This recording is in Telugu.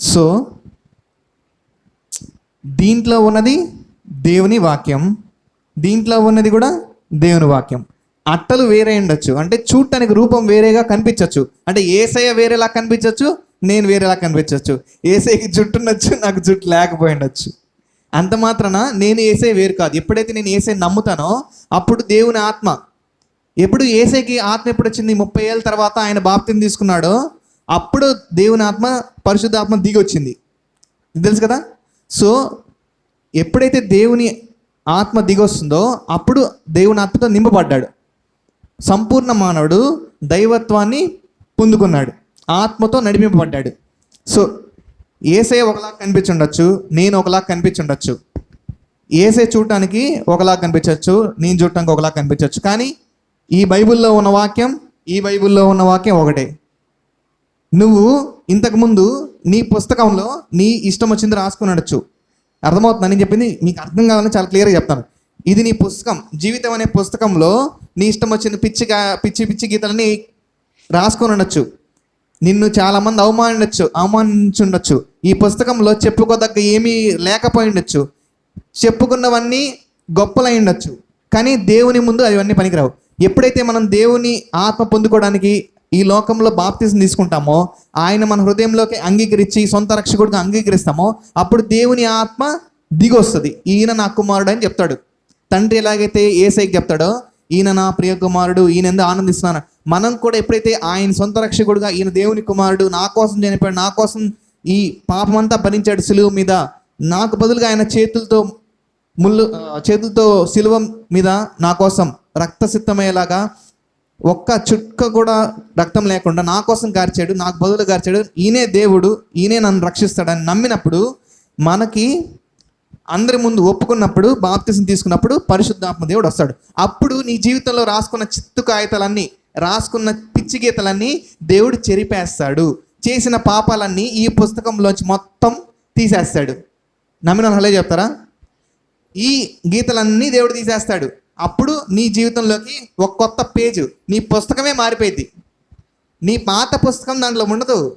సో దీంట్లో ఉన్నది దేవుని వాక్యం. దీంట్లో ఉన్నది కూడా దేవుని వాక్యం. అట్టలు వేరే ఉండొచ్చు. అంటే చూడటానికి రూపం వేరేగా కనిపించవచ్చు అంటే ఏసయ్య వేరేలా కనిపించవచ్చు నేను వేరేలా కనిపించవచ్చు ఏసైకి జుట్టు ఉండొచ్చు నాకు జుట్టు లేకపోయి ఉండొచ్చు. అంత మాత్రాన నేను ఏసై వేరు కాదు. ఎప్పుడైతే నేను ఏసై నమ్ముతానో అప్పుడు దేవుని ఆత్మ. ఎప్పుడు ఏసైకి ఆత్మ ఎప్పుడు వచ్చింది ముప్పై ఏళ్ళ తర్వాత ఆయన బాప్తిని తీసుకున్నాడో అప్పుడు దేవుని ఆత్మ పరిశుద్ధాత్మ దిగి వచ్చింది తెలుసు కదా? సో ఎప్పుడైతే దేవుని ఆత్మ దిగొస్తుందో అప్పుడు దేవుని ఆత్మతో నింపబడ్డాడు. సంపూర్ణ మానవుడు దైవత్వాన్ని పొందుకున్నాడు. ఆత్మతో నడిపింపబడ్డాడు. సో ఏసే ఒకలా కనిపించుండొచ్చు నేను ఒకలా కనిపించుండొచ్చు. ఏసే చూడటానికి ఒకలా కనిపించవచ్చు నేను చూడటానికి ఒకలా కనిపించవచ్చు కానీ ఈ బైబిల్లో ఉన్న వాక్యం ఈ బైబిల్లో ఉన్న వాక్యం ఒకటే. నువ్వు ఇంతకుముందు నీ పుస్తకంలో నీ ఇష్టం వచ్చింది రాసుకుని ఉండొచ్చు. అర్థమవుతుందని నేను చెప్పింది మీకు అర్థం కావాలని చాలా క్లియర్గా చెప్తాను. ఇది నీ పుస్తకం. జీవితం అనే పుస్తకంలో నీ ఇష్టం వచ్చింది పిచ్చిగా పిచ్చి పిచ్చి గీతలని రాసుకొని ఉండొచ్చు. నిన్ను చాలామంది అవమానించచ్చు అవమానించుండొచ్చు. ఈ పుస్తకంలో చెప్పుకోదగ్గ ఏమీ లేకపోయి ఉండొచ్చు. చెప్పుకున్నవన్నీ గొప్పలై ఉండొచ్చు. కానీ దేవుని ముందు అవన్నీ పనికిరావు. ఎప్పుడైతే మనం దేవుని ఆత్మ పొందుకోవడానికి ఈ లోకంలో బాప్తిజం తీసుకుంటామో ఆయన మన హృదయంలోకి అంగీకరించి సొంత రక్షకుడిగా అంగీకరిస్తామో అప్పుడు దేవుని ఆత్మ దిగొస్తుంది. ఈయన నా కుమారుడు అని చెప్తాడు. తండ్రి ఎలాగైతే ఏసైకి చెప్తాడో ఈయన నా ప్రియ కుమారుడు ఈయన ఎందుకు ఆనందిస్తున్నాను? మనం కూడా ఎప్పుడైతే ఆయన సొంత రక్షకుడుగా ఈయన దేవుని కుమారుడు నా కోసం చనిపోయాడు నా కోసం ఈ పాపమంతా భరించాడు సిలువ మీద నాకు బదులుగా ఆయన చేతులతో ముళ్ళు చేతులతో సిలువ మీద నా కోసం రక్తసిద్ధమయ్యేలాగా ఒక్క చుక్క కూడా రక్తం లేకుండా నా కోసం గార్చాడు నాకు బదులు గార్చాడు ఈయనే దేవుడు ఈయనే నన్ను రక్షిస్తాడని నమ్మినప్పుడు మనకి అందరి ముందు ఒప్పుకున్నప్పుడు బాప్తిసం తీసుకున్నప్పుడు పరిశుద్ధాత్మ దేవుడు వస్తాడు. అప్పుడు నీ జీవితంలో రాసుకున్న చిత్తు కాగితాలన్నీ రాసుకున్న పిచ్చి గీతలన్నీ దేవుడు చెరిపేస్తాడు. చేసిన పాపాలన్నీ ఈ పుస్తకంలోంచి మొత్తం తీసేస్తాడు. నమ్మిన హలో హలే చెప్తారా? ఈ గీతలన్నీ దేవుడు తీసేస్తాడు. అప్పుడు నీ జీవితంలోకి ఒక కొత్త పేజు నీ పుస్తకమే మారిపోయింది. నీ పాత పుస్తకం దాంట్లో ఉండదు.